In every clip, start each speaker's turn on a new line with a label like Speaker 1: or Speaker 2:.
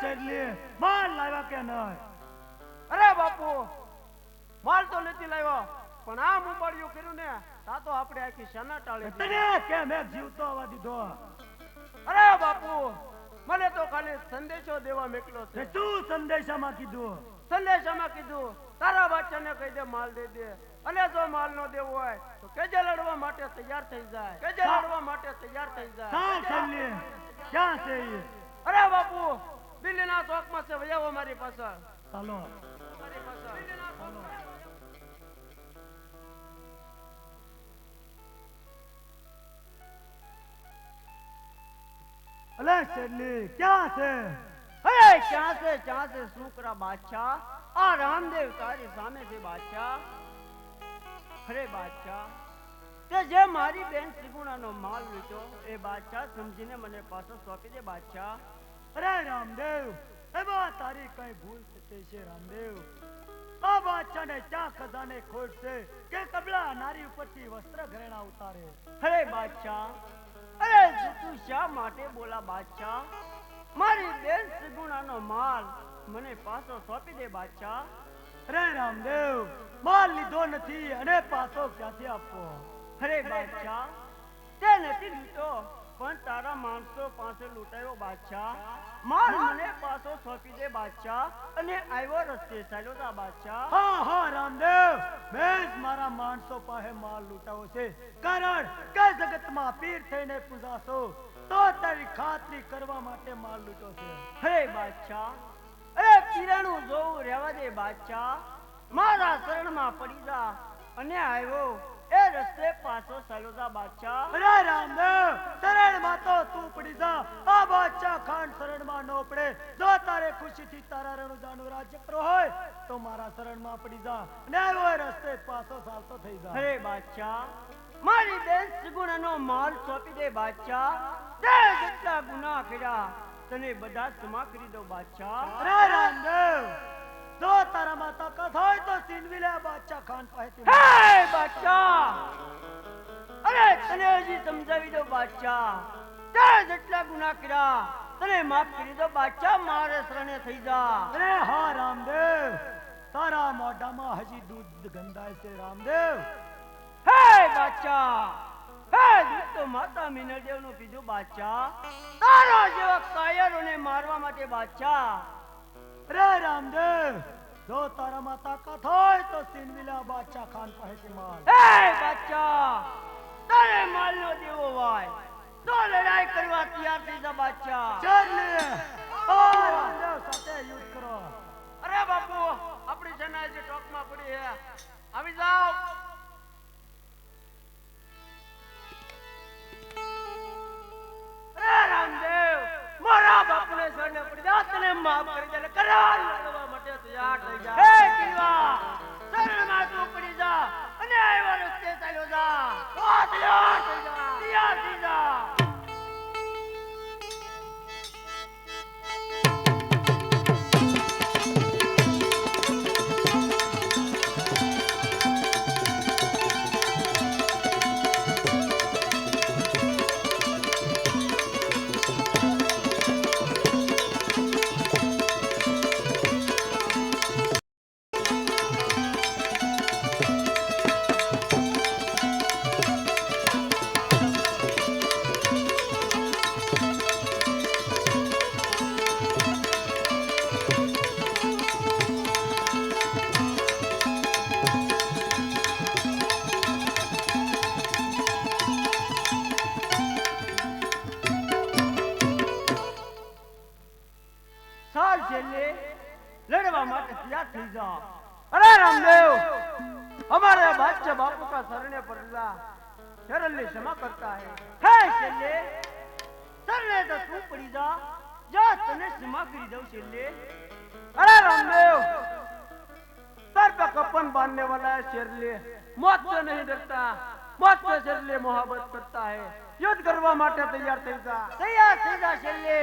Speaker 1: શેરલી માલ લાવ્યા કે નહીં?
Speaker 2: અરે બાપુ માલ તો નથી લાવ્યો. પણ આ મુંબાળિયું કર્યું ને તા તો આપણે આખી શના ટાળી
Speaker 1: તને કે એક જીવતો આવવા દીધો?
Speaker 2: અરે બાપુ મને તો ખાલી સંદેશો દેવા
Speaker 1: મેકલો
Speaker 2: છે.
Speaker 1: તું સંદેશામાં કીધું?
Speaker 2: સંદેશામાં કીધું તારા બાચ્ચાને કહી દે માલ દે દે. અને જો માલ નો દેવો હોય તો કેજે લડવા માટે તૈયાર થઈ જાય. કેજે લડવા માટે તૈયાર થઈ જાય.
Speaker 1: ક્યાં છે
Speaker 2: અરે બાપુ દિલ્હીના ચોકમાં છે વયાવો મારી પાછળ.
Speaker 1: ચાલો.
Speaker 2: મારી પાછળ. દિલ્હીના ચોકમાં.
Speaker 1: અલે શેરલી ક્યાં છે?
Speaker 2: અરે ક્યાં છે ક્યાં છે શુક્ર બાદશાહ? આ રામદેવ તારી સામે છે બાદશાહ. અરે બાદશાહ તે જે મારી બેન ત્રિગુણાનો માલ લીધો એ બાદશાહ સમજીને મને પાછો સોંપી દે બાદશાહ.
Speaker 1: અરે રામદેવ એમાં તારી કઈ ભૂલ થતી છે રામદેવ આ બાદશાહને ચા ખજાને ખોટ કે કબલા નારી ઉપરથી વસ્ત્ર ઘરેણા ઉતારે
Speaker 2: અરે બાદશાહ અરે તું શા માટે બોલા બાદશાહ મારી બેન સુગુણાનો માલ મને પાછો સોંપી દે બાદશાહ
Speaker 1: અરે રામદેવ માલ લીધો નથી અને પાછો ક્યાંથી આપવો
Speaker 2: અરે બાદશાહ તે નથી લીધો પણ તારા માણસો પાસે લૂંટાયો બાદશાહ. માલ મને પાછો સોંપી દે બાદશાહ અને આવ્યો રસ્તે ચાલ્યો તા બાદશાહ.
Speaker 1: હા હા રામદેવ. બેસ મારા માણસો પાસે માલ લૂંટાવો છે. કારણ કે જગતમાં પીર થઈને પૂજાશો તો તારી ખાતરી કરવા માટે માલ લૂંટો છે.
Speaker 2: હે બાદશાહ અરે પીરાનું જોવું રહેવા દે બાદશાહ. મારા શરણમાં પડી જા અને આવ્યો એ રસ્તે પાછો સલોદા બાદશાહ.
Speaker 1: અરે રામદેવ શરણમાં તો તું પડી જા. આ બાદશાહ ખાન શરણમાં નો પડે. જો તારે ખુશીથી તારા રણુજાનું રાજ્ય કરો હોય તો મારા શરણમાં પડી જા. ને આવ્યો રસ્તે પાછો સાલતો થઈ જા.
Speaker 2: અરે બાદશાહ મારી બેન ત્રિગુણાનો માલ સોંપી દે બાદશાહ. તે જેટલા ગુના કર્યા તને બધા ક્ષમા કરી દો બાદશાહ.
Speaker 1: અરે રામદેવ જો તારામાં તાકાત હોય તો છીનવી લે બાદશાહ ખાન પાસેથી.
Speaker 2: હે બાદશાહ! અરે તને હજી સમજાવી દો બાદશાહ. તે જેટલા ગુના કર્યા તને માફ કરી દો બાદશાહ મારે શરણે થઈ જા.
Speaker 1: અરે હા રામદેવ. તારા મોઢામાં હજી દૂધ ગંધાય છે રામદેવ.
Speaker 2: હે બાદશાહ! હે દૂધ તો માતા મિનળદેવનું પીધું બાદશાહ. તારા જેવા કાયરોને મારવા માટે બાદશાહ
Speaker 1: અરે રામદેવ જો તારામાં તાકાત હોય તો છીનવી લે આ બાદશાહ ખાન પાસેથી માલ.
Speaker 2: એ બાદશાહ તારે માલનો દેવો હોય. તો લડાઈ કરવા તૈયાર થઈ જા બાદશાહ.
Speaker 1: ચાલ લે ઓ રામદેવ સાથે યુદ્ધ કરો.
Speaker 2: અરે બાપુ આપણી સેના જે ટોકમાં પડી છે આવી જાઓ. કરી લડવા માટે તૈયાર થઈ જા હે કિલવા માટે તૈયાર થઈ જા અરે રામદેવ हमारे बच्चे बापू का शरणे पड़ला शरण क्षमा करता है है छेल्ले शरणे तो तू पड़ी जा जा तने क्षमा करी दो छेल्ले अरे रामदेव सर पे कपन बांधने वाला है शेरले मौत से नहीं डरता मौत से शेरले मोहब्बत करता है युद्ध करवा માટે તૈયાર થઈ જા તૈયાર થઈ જા શેરલે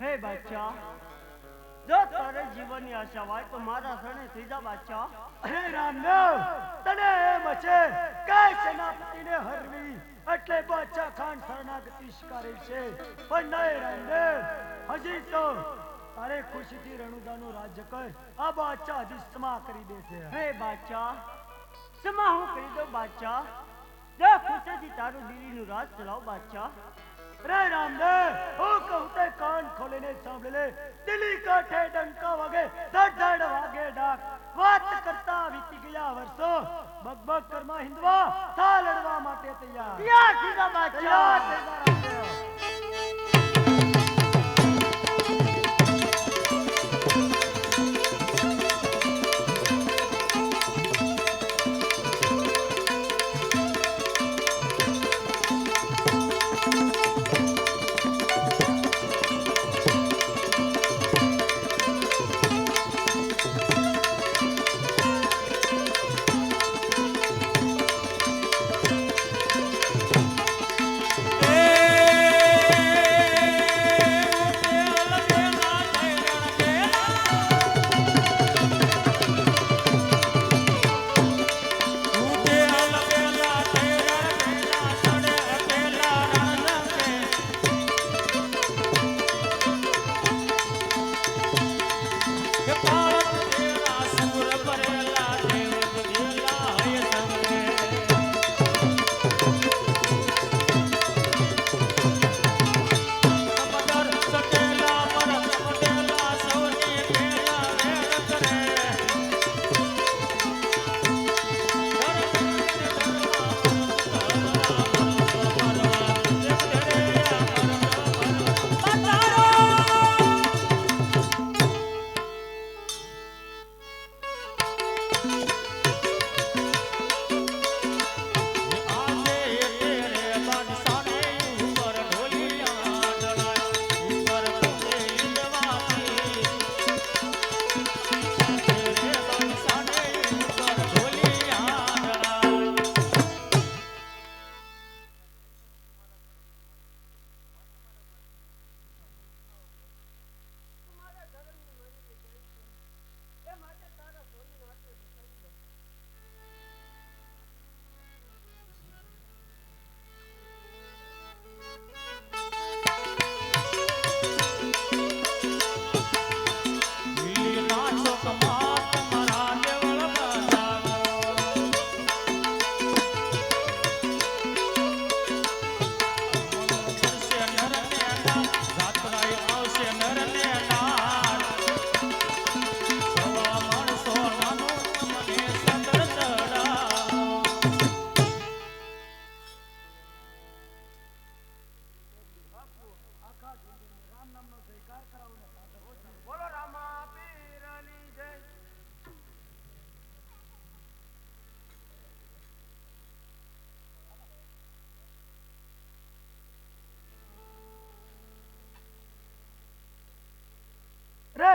Speaker 2: હે બાદશાહ જો તારે જીવનની આશા હોય તો મારા શરણે થઈ જા બાદશાહ.
Speaker 3: હે રામદેવ તને એમ છે કે સેનાપતિને હરવી એટલે બાદશાહ ખાન શરણાગતિ સ્વીકારે છે. પણ નહીં રામદેવ હજી તો તારે ખુશીથી રણુદાનું રાજ્ય કર. આ બાદશાહ હજી ક્ષમા કરી દે છે.
Speaker 2: હે બાદશાહ સમા હું કરી દઉં બાદશાહ. જો ખુશીથી તારું દિલ્હીનું રાજ ચલાવ બાદશાહ.
Speaker 3: રે રામદેવ ઓ કહુતે કાન ખોલીને સાંભળી લે દિલ્હી કાંઠે ડંકા વાગે ધડ ધડ વાગે ડાક વાત કરતા વીતી ગયા વર્ષો બગબગ કરમા હિન્દવા થા લડવા માટે તૈયાર
Speaker 2: ત્યાં થઈ જા
Speaker 3: તૈયાર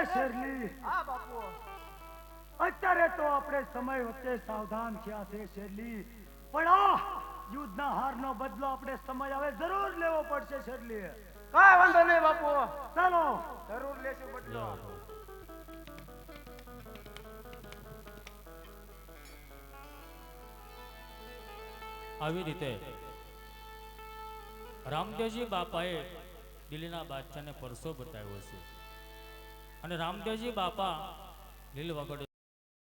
Speaker 3: શેરલી
Speaker 2: હા બાપુ
Speaker 3: અત્યારે તો આપણે સમય વચ્ચે સાવધાન થયા છે શેરલી. પણ આ યુદ્ધના હારનો બદલો આપણે સમય આવે જરૂર લેવો પડશે શેરલી.
Speaker 2: કાંઈ વાંધો નહીં બાપુ.
Speaker 3: ચાલો.
Speaker 2: જરૂર લેશું બદલો.
Speaker 4: આવી રીતે રામદેવજી બાપાએ દિલ્હીના બાદશાહને પરસો બતાવ્યો છે. અને રામદેવજી બાપા લીલ વગડ